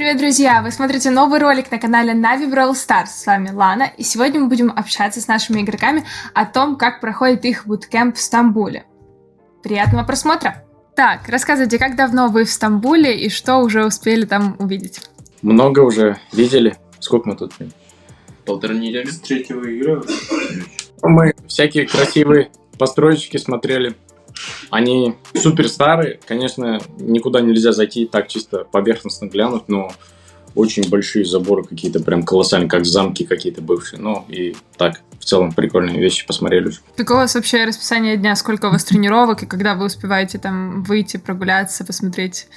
привет, друзья! Вы смотрите новый ролик на канале Navi Brawl Stars. С вами Лана, и сегодня мы будем общаться с нашими игроками о том, как проходит их буткемп в Стамбуле. Приятного просмотра! Так, рассказывайте, как давно вы в Стамбуле и что уже успели там увидеть? Много уже видели. Сколько мы тут? Полтора недели. С третьего игры. Мы всякие красивые постройки смотрели. Они супер старые. Конечно, никуда нельзя зайти так чисто поверхностно глянуть, но очень большие заборы какие-то прям колоссальные, как замки какие-то бывшие. Ну и так, в целом прикольные вещи посмотрели. Какое у вас вообще расписание дня? Сколько у вас тренировок и когда вы успеваете там выйти, прогуляться, посмотреть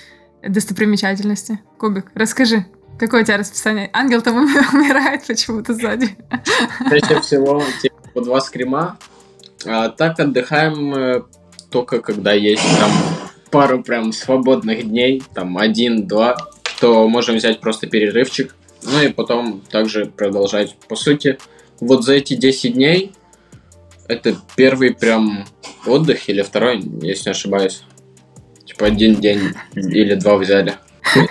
достопримечательности? Кубик, расскажи. Какое у тебя расписание? Ангел там умирает почему-то сзади. Чаще всего типа, по два скрима. А так отдыхаем э, только когда есть там пару прям свободных дней, там один-два, то можем взять просто перерывчик, ну и потом также продолжать. По сути, вот за эти 10 дней это первый прям отдых или второй, если не ошибаюсь. Типа один день или два взяли.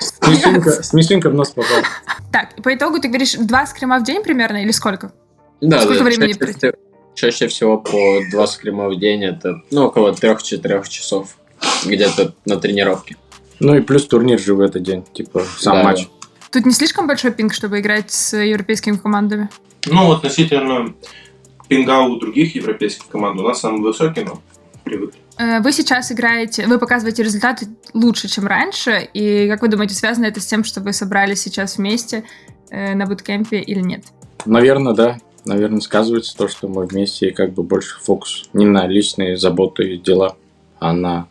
Смешинка, смешинка в нос попала. Так, по итогу ты говоришь два скрима в день примерно или сколько? Да, Сколько да, времени всего- чаще всего по два скрима в день, это ну, около 3-4 часов где-то на тренировке. Ну и плюс турнир же в этот день, типа сам Да, матч. Тут не слишком большой пинг, чтобы играть с европейскими командами? Ну, относительно пинга у других европейских команд у нас самый высокий, но привыкли. Э, Вы сейчас играете, вы показываете результаты лучше, чем раньше, и как вы думаете, связано это с тем, что вы собрались сейчас вместе э, на буткемпе или нет? Наверное, да. Наверное, сказывается то, что мы вместе и как бы больше фокус не на личные заботы и дела, а на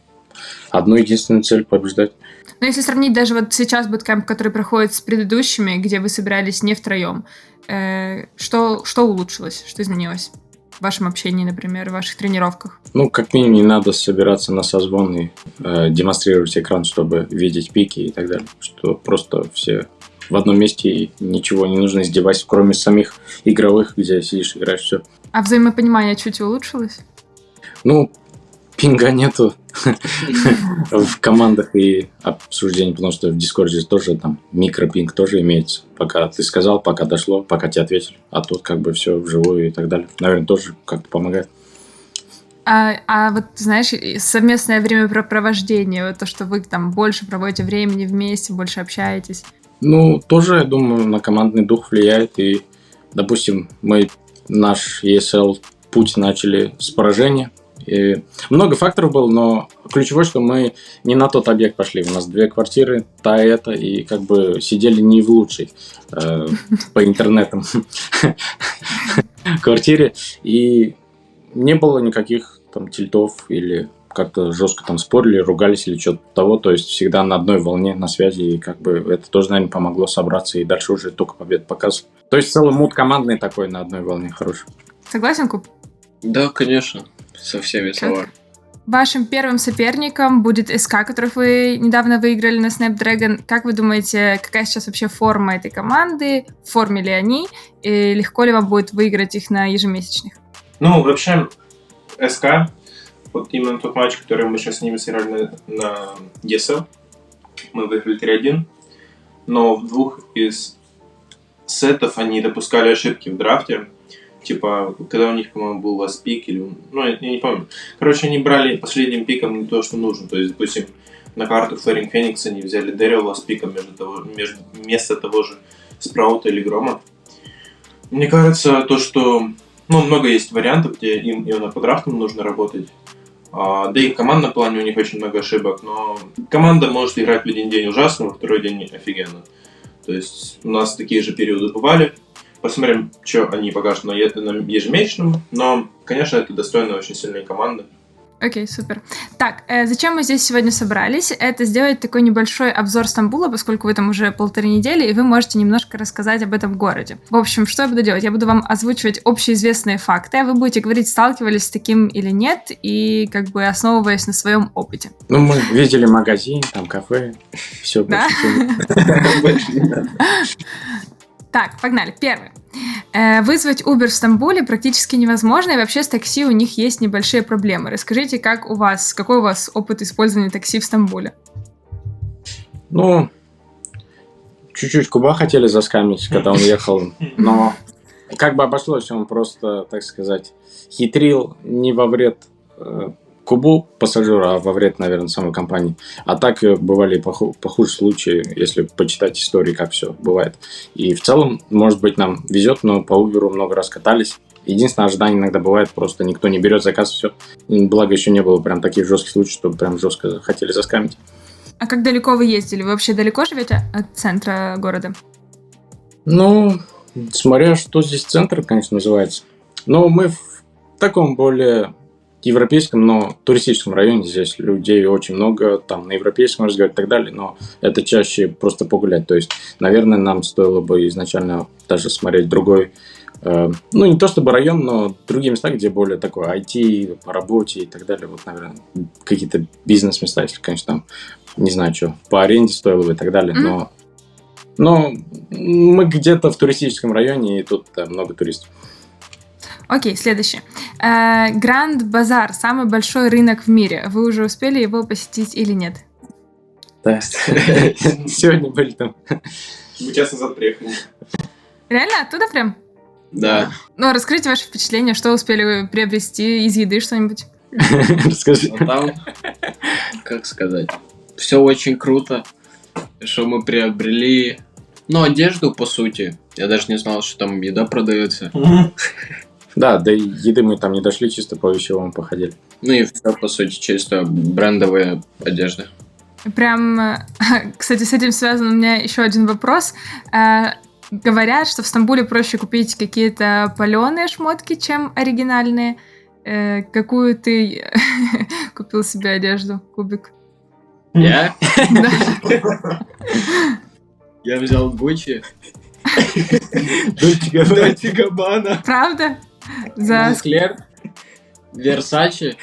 одну единственную цель побеждать. Но если сравнить даже вот сейчас буткемп, который проходит с предыдущими, где вы собирались не втроем, э, что, что улучшилось, что изменилось? В вашем общении, например, в ваших тренировках? Ну, как минимум, не надо собираться на созвон и э, демонстрировать экран, чтобы видеть пики и так далее. Что просто все в одном месте и ничего не нужно из девайсов, кроме самих игровых, где сидишь, играешь, все. А взаимопонимание чуть улучшилось? Ну, пинга нету в командах и обсуждений, потому что в Дискорде тоже там микропинг тоже имеется. Пока ты сказал, пока дошло, пока тебе ответили. А тут как бы все вживую и так далее. Наверное, тоже как-то помогает. А, а вот, знаешь, совместное времяпрепровождение, вот то, что вы там больше проводите времени вместе, больше общаетесь. Ну, тоже, я думаю, на командный дух влияет. И, допустим, мы наш ESL путь начали с поражения. И много факторов было, но ключевое, что мы не на тот объект пошли. У нас две квартиры, та и эта, и как бы сидели не в лучшей э, по интернетам квартире. И не было никаких там тильтов или как-то жестко там спорили, ругались или что-то того. То есть всегда на одной волне, на связи. И как бы это тоже, наверное, помогло собраться и дальше уже только побед показывать. То есть целый мут командный такой на одной волне хороший. Согласен, Куб? Да, конечно, со всеми словами. Вашим первым соперником будет СК, которых вы недавно выиграли на Snapdragon. Как вы думаете, какая сейчас вообще форма этой команды? В форме ли они? И легко ли вам будет выиграть их на ежемесячных? Ну, вообще, СК, вот именно тот матч, который мы сейчас с ними сыграли на, на ESL, мы выиграли 3-1, но в двух из сетов они допускали ошибки в драфте, типа, когда у них, по-моему, был ласт пик, или, ну, я, я не помню. Короче, они брали последним пиком не то, что нужно, то есть, допустим, на карту Флэринг Феникс они взяли Дэрил с пиком между того, между, вместо того же Спраута или Грома. Мне кажется, то, что ну, много есть вариантов, где им именно по драфтам нужно работать. А, да и в командном плане у них очень много ошибок, но команда может играть в один день ужасно, во второй день офигенно. То есть у нас такие же периоды бывали. Посмотрим, что они покажут на ежемесячном. Но, конечно, это достойная очень сильная команда. Окей, супер. Так, э, зачем мы здесь сегодня собрались? Это сделать такой небольшой обзор Стамбула, поскольку вы там уже полторы недели, и вы можете немножко рассказать об этом городе. В общем, что я буду делать? Я буду вам озвучивать общеизвестные факты, а вы будете говорить, сталкивались с таким или нет, и как бы основываясь на своем опыте. Ну, мы видели магазин, там кафе, все Да? Так, погнали. Первый. Э, Вызвать Uber в Стамбуле практически невозможно, и вообще с такси у них есть небольшие проблемы. Расскажите, как у вас, какой у вас опыт использования такси в Стамбуле? Ну, чуть-чуть Куба хотели заскамить, когда он ехал, но как бы обошлось, он просто, так сказать, хитрил не во вред э, Кубу пассажиру, а во вред, наверное, самой компании. А так э, бывали поху- похуже случаи, если почитать истории, как все бывает. И в целом, может быть, нам везет, но по Uber много раз катались. Единственное ожидание иногда бывает, просто никто не берет заказ, все. Благо, еще не было прям таких жестких случаев, чтобы прям жестко хотели заскамить. А как далеко вы ездили? Вы вообще далеко живете от центра города? Ну, смотря что здесь центр, конечно, называется. Но мы в таком более европейском, но туристическом районе. Здесь людей очень много, там на европейском разговаривать и так далее, но это чаще просто погулять. То есть, наверное, нам стоило бы изначально даже смотреть другой, э, ну, не то чтобы район, но другие места, где более такое IT, по работе и так далее. Вот, наверное, какие-то бизнес-места, если, конечно, там, не знаю, что, по аренде стоило бы и так далее, Мгм. но но мы где-то в туристическом районе, и тут да, много туристов. Окей, следующее. Гранд Базар, самый большой рынок в мире. Вы уже успели его посетить или нет? Да. Сегодня были там. Мы час назад приехали. Реально оттуда прям? Да. Ну, расскажите ваши впечатления, что успели вы приобрести из еды что-нибудь? Расскажи. Но там, как сказать, все очень круто, что мы приобрели, ну, одежду, по сути. Я даже не знал, что там еда продается. Да, до еды мы там не дошли, чисто по вещевому походили. Ну и все, по сути, чисто брендовая одежда. Прям, э, кстати, с этим связан у меня еще один вопрос. Э, Говорят, что в Стамбуле проще купить какие-то паленые шмотки, чем оригинальные. Э, Какую ты купил себе одежду, Кубик? Я? Да. Я взял Гуччи. Дольче Габбана. Правда? За... Муклер. Версачи.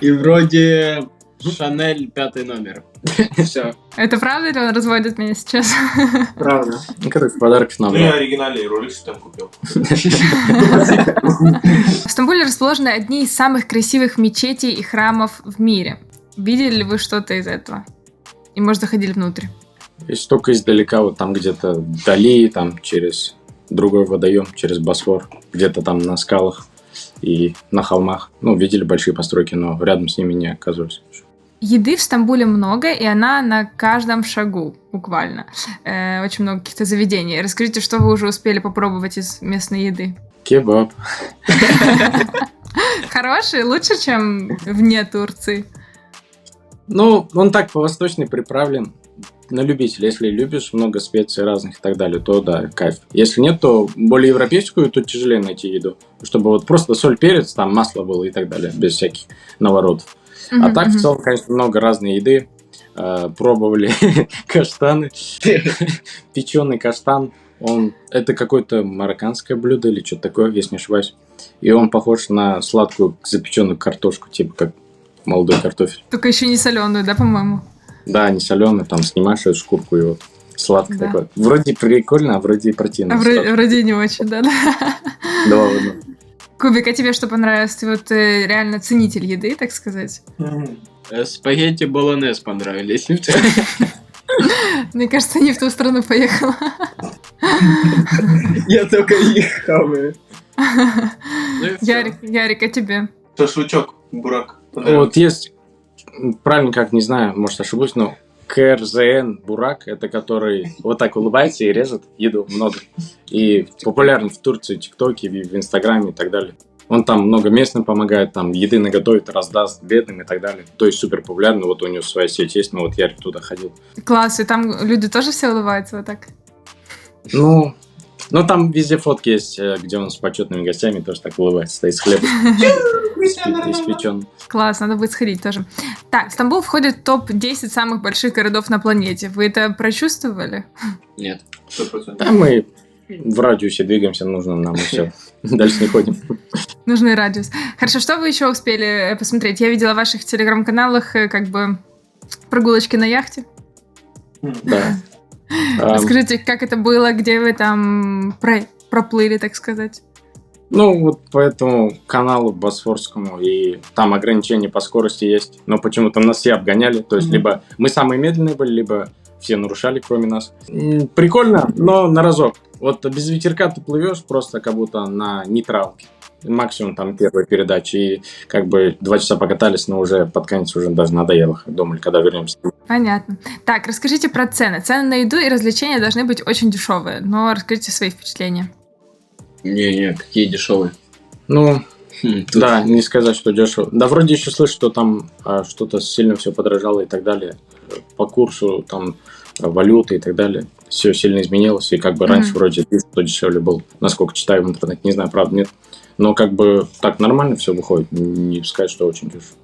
И вроде Шанель пятый номер. Все. Это правда или он разводит меня сейчас? Правда. Ну, короче, подарок нам. Ну, я оригинальный роликс там купил. В Стамбуле расположены одни из самых красивых мечетей и храмов в мире. Видели ли вы что-то из этого? И, может, заходили внутрь? Если только издалека, вот там где-то вдали, там через другой водоем, через Босфор, где-то там на скалах и на холмах. Ну, видели большие постройки, но рядом с ними не оказывались. Еды в Стамбуле много, и она на каждом шагу, буквально. Э, очень много каких-то заведений. Расскажите, что вы уже успели попробовать из местной еды? Кебаб. Хороший, лучше, чем вне Турции. Ну, он так по-восточной приправлен на любителя. Если любишь много специй разных и так далее, то да, кайф. Если нет, то более европейскую, тут тяжелее найти еду. Чтобы вот просто соль, перец, там масло было и так далее, без всяких наворотов. А Мгм, так, в мгм. целом, конечно, много разной еды. Э, Пробовали каштаны. Печеный каштан. Он, это какое-то марокканское блюдо или что-то такое, если не ошибаюсь. И он похож на сладкую запеченную картошку, типа как молодой картофель. Только еще не соленую, да, по-моему? Да, не соленый, там снимаешь эту шкурку и вот сладкое Да. такое. Вроде прикольно, а вроде и противно. А вроде, вроде не очень, да, да. В одном. Кубик, а тебе что понравилось? Ты вот э, реально ценитель еды, так сказать? Э, Спагетти болонез понравились. Мне кажется, не в ту страну поехала. Я только их хаваю. Ну. Ярик, Ярик, а тебе? Шашлычок, бурак. Вот есть, правильно как, не знаю, может ошибусь, но КРЗН Бурак, это который вот так улыбается и режет еду много. И популярен в Турции, ТикТоке, в Инстаграме и так далее. Он там много местным помогает, там еды наготовит, раздаст бедным и так далее. То есть супер популярный, вот у него своя сеть есть, но вот я туда ходил. Класс, и там люди тоже все улыбаются вот так? Ну, ну там везде фотки есть, э, где он с почетными гостями тоже так улыбается, стоит с хлебом испечен. Класс, надо будет сходить тоже. Так, Стамбул входит в топ-10 самых больших городов на планете. Вы это прочувствовали? Нет. Да, мы в радиусе двигаемся, нужно нам и все. Дальше не ходим. Нужный радиус. Хорошо, что вы еще успели э, посмотреть? Я видела в ваших телеграм-каналах э, как бы прогулочки на яхте. Да. Расскажите, как это было, где вы там про- проплыли, так сказать? Ну, вот по этому каналу Босфорскому, и там ограничения по скорости есть, но почему-то нас все обгоняли, то есть Мгм. либо мы самые медленные были, либо все нарушали, кроме нас. Прикольно, но на разок. Вот без ветерка ты плывешь просто как будто на нейтралке. Максимум там первая передача. И как бы два часа покатались, но уже под конец уже даже надоело. Думали, когда вернемся. Понятно. Так, расскажите про цены. Цены на еду и развлечения должны быть очень дешевые, но расскажите свои впечатления. Не-не, какие дешевые. Ну, Хм, тут да, не сказать, что дешево. Да, вроде еще слышу, что там а, что-то сильно все подорожало и так далее. По курсу там а, валюты и так далее. Все сильно изменилось. И как бы раньше вроде что дешевле был. Насколько читаю в интернете. Не знаю, правда, нет. Но как бы так нормально все выходит. Не сказать, что очень дешево.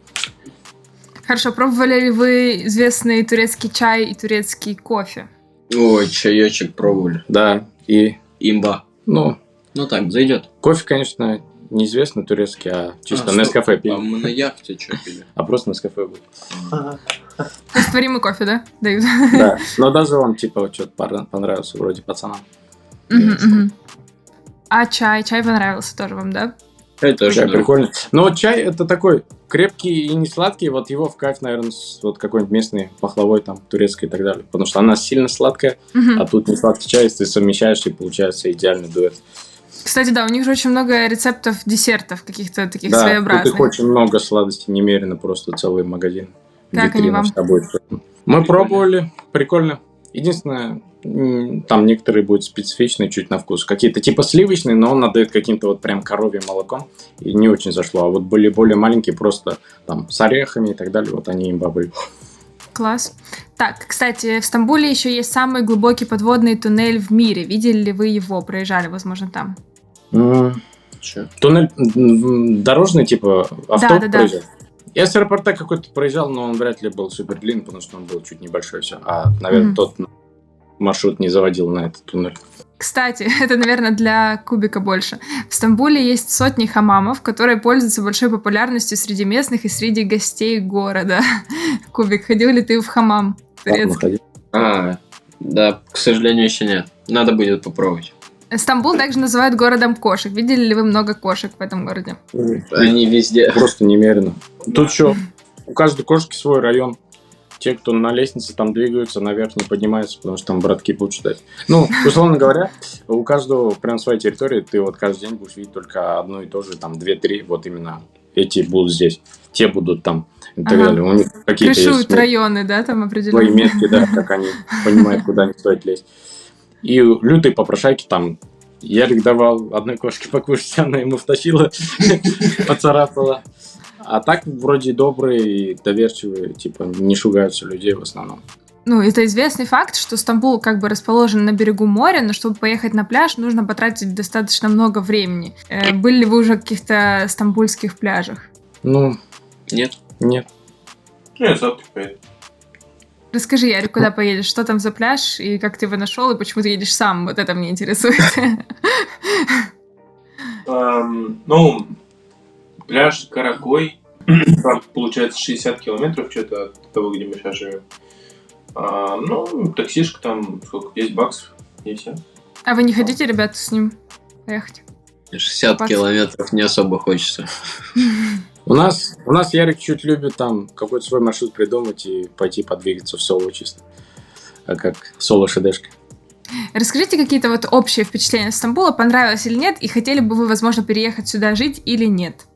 Хорошо, пробовали ли вы известный турецкий чай и турецкий кофе? Ой, чаечек пробовали. Да, и, Имба. ну, Ну так, зайдет. кофе, конечно, неизвестно турецкий, а чисто А, Нескафе А пили. мы на яхте что пили? А просто Нескафе был. Растворимый кофе, да? Дают. Да, но даже он, типа, что-то понравился вроде пацанам. А чай? Чай понравился тоже вам, да? Это тоже Чай да. прикольный. Но вот чай это такой крепкий и не сладкий. Вот его в кайф, наверное, с вот какой-нибудь местный пахлавой, там, турецкой и так далее. Потому что она сильно сладкая, Мгм. а тут не сладкий чай, если ты совмещаешь, и получается идеальный дуэт. Кстати, да, у них же очень много рецептов десертов каких-то таких да, тут своеобразных. их очень много сладостей, немерено, просто целый магазин. Как они вам? вся будет. Мы пробовали, прикольно. Единственное, там некоторые будут специфичные чуть на вкус. Какие-то типа сливочные, но он отдает каким-то вот прям коровьим молоком. И не очень зашло. А вот были более маленькие, просто там с орехами и так далее. Вот они им были. Класс. Так, кстати, в Стамбуле еще есть самый глубокий подводный туннель в мире. Видели ли вы его? Проезжали, возможно, там. Чё? Туннель дорожный, типа авто Да, да, да. Я с аэропорта какой-то проезжал, но он вряд ли был супер длинный, потому что он был чуть небольшой все. А, наверное, Мгм. тот маршрут не заводил на этот туннель. Кстати, это, наверное, для кубика больше. В Стамбуле есть сотни хамамов, которые пользуются большой популярностью среди местных и среди гостей города. Кубик, ходил ли ты в хамам? Турецкий? А, да, к сожалению, еще нет. Надо будет попробовать. Стамбул также называют городом кошек. Видели ли вы много кошек в этом городе? Они везде. Просто немерено. Тут что, у каждой кошки свой район. Те, кто на лестнице там двигаются, наверх не поднимаются, потому что там братки будут ждать. Ну, условно говоря, у каждого прям своя территория, ты вот каждый день будешь видеть только одно и то же, там, две-три, вот именно эти будут здесь, те будут там, и так Ага. далее. У них какие-то Крышуют есть районы, да, там свои определенно? метки, да, как они понимают, куда не стоит лезть. И лютые попрошайки там Ярик давал одной кошке покушать, она ему втащила, поцарапала. А так вроде добрые и доверчивые, типа не шугаются людей в основном. Ну, это известный факт, что Стамбул как бы расположен на берегу моря, но чтобы поехать на пляж, нужно потратить достаточно много времени. Э, были ли вы уже в каких-то стамбульских пляжах? Ну, Нет? нет. Нет, завтра поеду. Расскажи, Ярик, куда поедешь? Что там за пляж и как ты его нашел, и почему ты едешь сам? Вот это мне интересует. Ам, ну, пляж Каракой, там получается 60 километров что-то от того, где мы сейчас живем. А, ну, таксишка там, сколько, 10 баксов, и все. А вы не хотите, ребята, с ним поехать? 60 Пац- километров не особо хочется. У нас, у нас Ярик чуть любит там какой-то свой маршрут придумать и пойти подвигаться в соло чисто. А как соло-шедешка. Расскажите какие-то вот общие впечатления Стамбула, понравилось или нет, и хотели бы вы, возможно, переехать сюда жить или нет?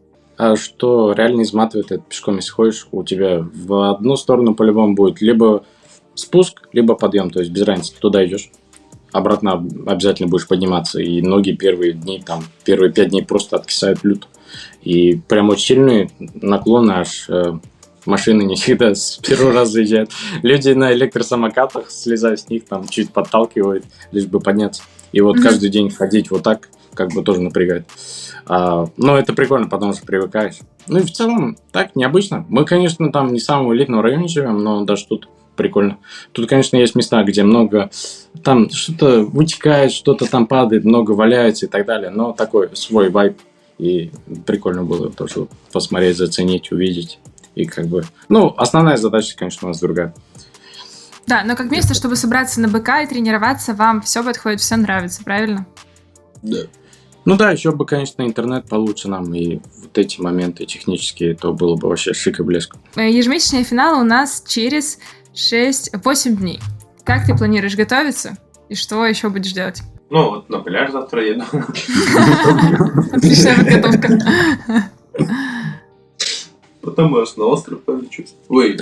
А что реально изматывает, это пешком, если ходишь, у тебя в одну сторону по-любому будет либо спуск, либо подъем, то есть без разницы, туда идешь. Обратно об- обязательно будешь подниматься, и ноги первые дни, там, первые пять дней просто откисают люто. И прям очень сильные наклоны, аж э, машины не всегда с первого раза заезжают. Люди на электросамокатах, слезая с них, там, чуть подталкивают, лишь бы подняться. И вот Мгм. каждый день ходить вот так, как бы тоже напрягает. А, но это прикольно, потому что привыкаешь. Ну и в целом, так, необычно. Мы, конечно, там не в самом элитном районе живем, но даже тут прикольно. Тут, конечно, есть места, где много там что-то вытекает, что-то там падает, много валяется и так далее, но такой свой вайб. И прикольно было тоже посмотреть, заценить, увидеть. И как бы... Ну, основная задача, конечно, у нас другая. Да, но как место, чтобы собраться на БК и тренироваться, вам все подходит, все нравится, правильно? Да. Ну да, еще бы, конечно, интернет получше нам, и вот эти моменты технические, то было бы вообще шик и блеск. Э, Ежемесячные финалы у нас через 6-8 дней. Как ты планируешь готовиться? И что еще будешь делать? Ну, вот на пляж завтра еду. Отличная подготовка. Потом, может, на остров полечу. Ой,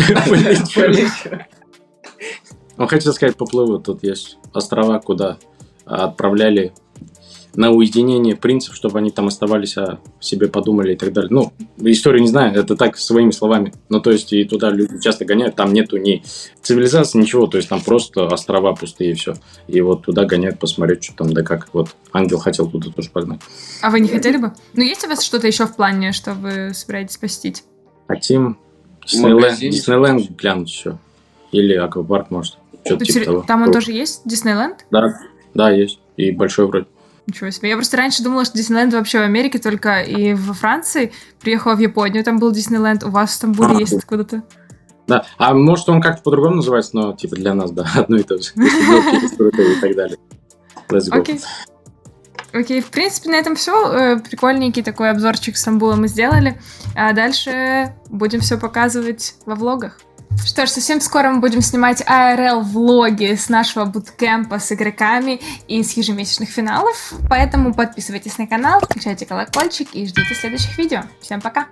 Ну, хочу сказать, поплыву. Тут есть острова, куда отправляли на уединение принцев, чтобы они там оставались, о себе подумали и так далее. Ну, историю не знаю, это так, своими словами. Ну, то есть, и туда люди часто гоняют, там нету ни цивилизации, ничего, то есть, там просто острова пустые и все. И вот туда гоняют посмотреть, что там, да как. Вот, ангел хотел туда тоже погнать. А вы не хотели бы? Ну, есть у вас что-то еще в плане, что вы собираетесь посетить? Хотим Диснейленд, Диснейленд глянуть еще. Или аквапарк, может. Что-то Тут типа сер- того. Там он тоже есть? Диснейленд? Да, да, есть. И большой вроде. Ничего себе. Я просто раньше думала, что Диснейленд вообще в Америке только и во Франции. Приехала в Японию, там был Диснейленд. У вас в Стамбуле А, есть да. откуда-то? Да. А может он как-то по-другому называется, но типа для нас, да, одно и то же. И так далее. Let's go. Окей. Окей, в принципе, на этом все. Прикольненький такой обзорчик Стамбула мы сделали. А дальше будем все показывать во влогах. Что ж, совсем скоро мы будем снимать ARL-влоги с нашего буткемпа с игроками и с ежемесячных финалов. Поэтому подписывайтесь на канал, включайте колокольчик и ждите следующих видео. Всем пока!